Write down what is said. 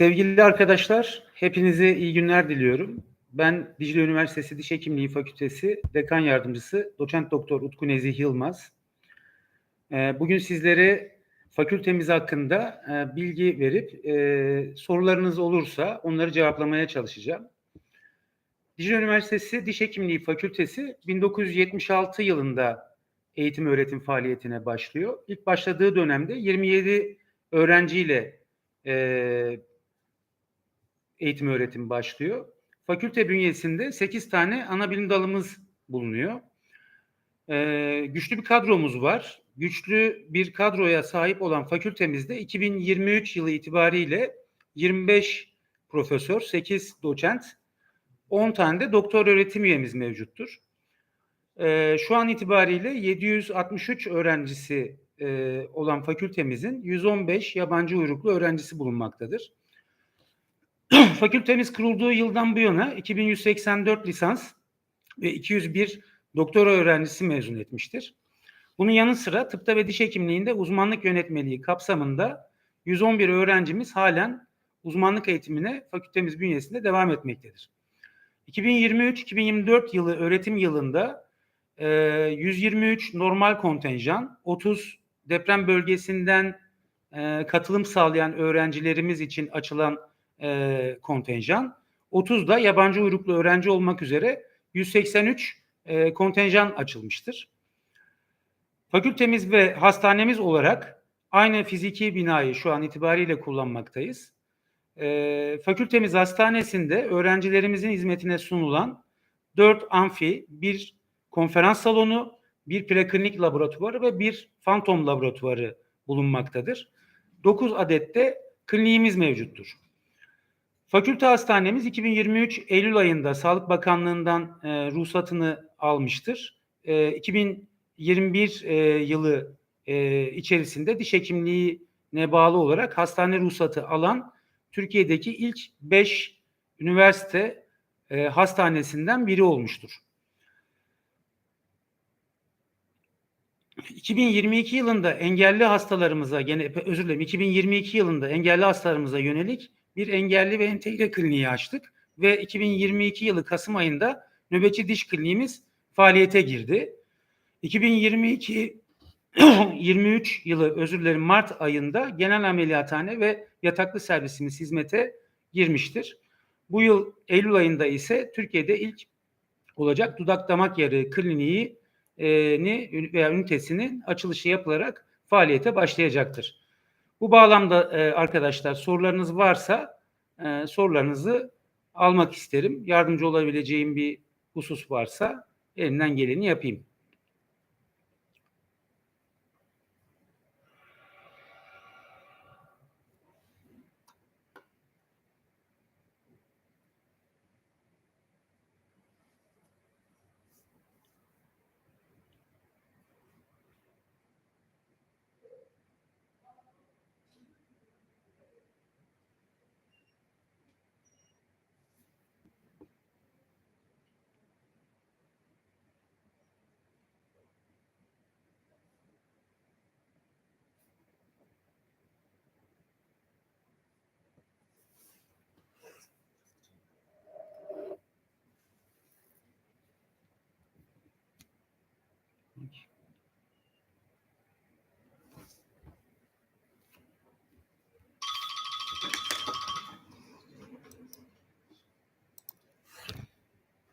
Sevgili arkadaşlar, hepinize iyi günler diliyorum. Ben Dicle Üniversitesi Diş Hekimliği Fakültesi Dekan Yardımcısı Doçent Doktor Utku Nezih Yılmaz. Ee, Bugün sizlere fakültemiz hakkında e, bilgi verip e, sorularınız olursa onları cevaplamaya çalışacağım. Dicle Üniversitesi Diş Hekimliği Fakültesi 1976 yılında eğitim öğretim faaliyetine başlıyor. İlk başladığı dönemde 27 öğrenciyle e, eğitim öğretim başlıyor. Fakülte bünyesinde 8 tane ana bilim dalımız bulunuyor. Ee, güçlü bir kadromuz var. Güçlü bir kadroya sahip olan fakültemizde 2023 yılı itibariyle 25 profesör, 8 doçent, 10 tane de doktor öğretim üyemiz mevcuttur. Ee, şu an itibariyle 763 öğrencisi e, olan fakültemizin 115 yabancı uyruklu öğrencisi bulunmaktadır. Fakültemiz kurulduğu yıldan bu yana 2184 lisans ve 201 doktora öğrencisi mezun etmiştir. Bunun yanı sıra tıpta ve diş hekimliğinde uzmanlık yönetmeliği kapsamında 111 öğrencimiz halen uzmanlık eğitimine fakültemiz bünyesinde devam etmektedir. 2023-2024 yılı öğretim yılında e, 123 normal kontenjan, 30 deprem bölgesinden e, katılım sağlayan öğrencilerimiz için açılan e, kontenjan. 30 da yabancı uyruklu öğrenci olmak üzere 183 e, kontenjan açılmıştır. Fakültemiz ve hastanemiz olarak aynı fiziki binayı şu an itibariyle kullanmaktayız. E, fakültemiz hastanesinde öğrencilerimizin hizmetine sunulan 4 amfi, bir konferans salonu, bir preklinik laboratuvarı ve bir fantom laboratuvarı bulunmaktadır. 9 adet de kliniğimiz mevcuttur. Fakülte hastanemiz 2023 Eylül ayında Sağlık Bakanlığı'ndan e, ruhsatını almıştır. E, 2021 e, yılı e, içerisinde diş hekimliğine bağlı olarak hastane ruhsatı alan Türkiye'deki ilk 5 üniversite e, hastanesinden biri olmuştur. 2022 yılında engelli hastalarımıza gene özür dilerim 2022 yılında engelli hastalarımıza yönelik bir engelli ve entegre kliniği açtık ve 2022 yılı Kasım ayında nöbetçi diş kliniğimiz faaliyete girdi. 2022 23 yılı özür dilerim Mart ayında genel ameliyathane ve yataklı servisimiz hizmete girmiştir. Bu yıl Eylül ayında ise Türkiye'de ilk olacak dudak damak yarığı kliniği ni veya ünitesinin açılışı yapılarak faaliyete başlayacaktır. Bu bağlamda e, arkadaşlar sorularınız varsa e, sorularınızı almak isterim. Yardımcı olabileceğim bir husus varsa elimden geleni yapayım.